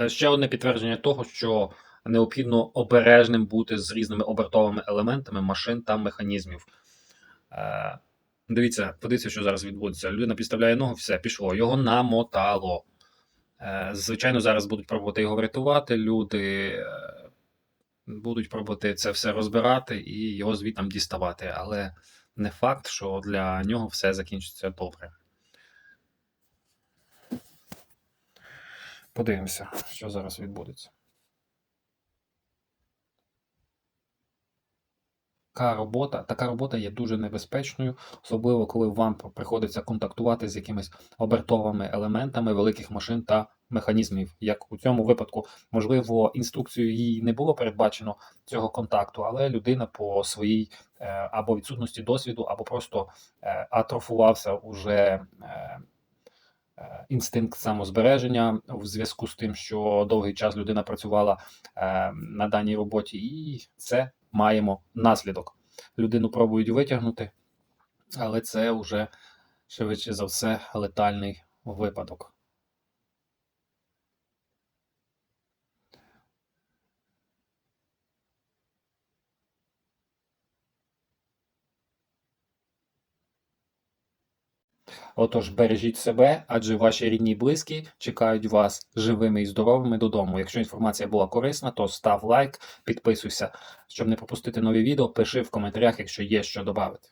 Е, Ще одне підтвердження того, що необхідно обережним бути з різними обертовими елементами машин та механізмів. Е, Дивіться, подивіться, що зараз відбудеться. Людина підставляє ногу, все, пішло. Його намотало. Е, Звичайно, зараз будуть пробувати його врятувати. Люди будуть пробувати це все розбирати і його звітам діставати. Але не факт, що для нього все закінчиться добре. Подивимося, що зараз відбудеться. Така робота, така робота є дуже небезпечною, особливо коли вам приходиться контактувати з якимись обертовими елементами великих машин та механізмів. Як у цьому випадку, можливо, інструкцією їй не було передбачено цього контакту, але людина по своїй е, або відсутності досвіду, або просто е, атрофувався уже. Е, Інстинкт самозбереження в зв'язку з тим, що довгий час людина працювала е, на даній роботі, і це маємо наслідок. Людину пробують витягнути, але це вже швидше за все летальний випадок. Отож, бережіть себе, адже ваші рідні і близькі чекають вас живими і здоровими додому. Якщо інформація була корисна, то став лайк, підписуйся, щоб не пропустити нові відео. Пиши в коментарях, якщо є що додати.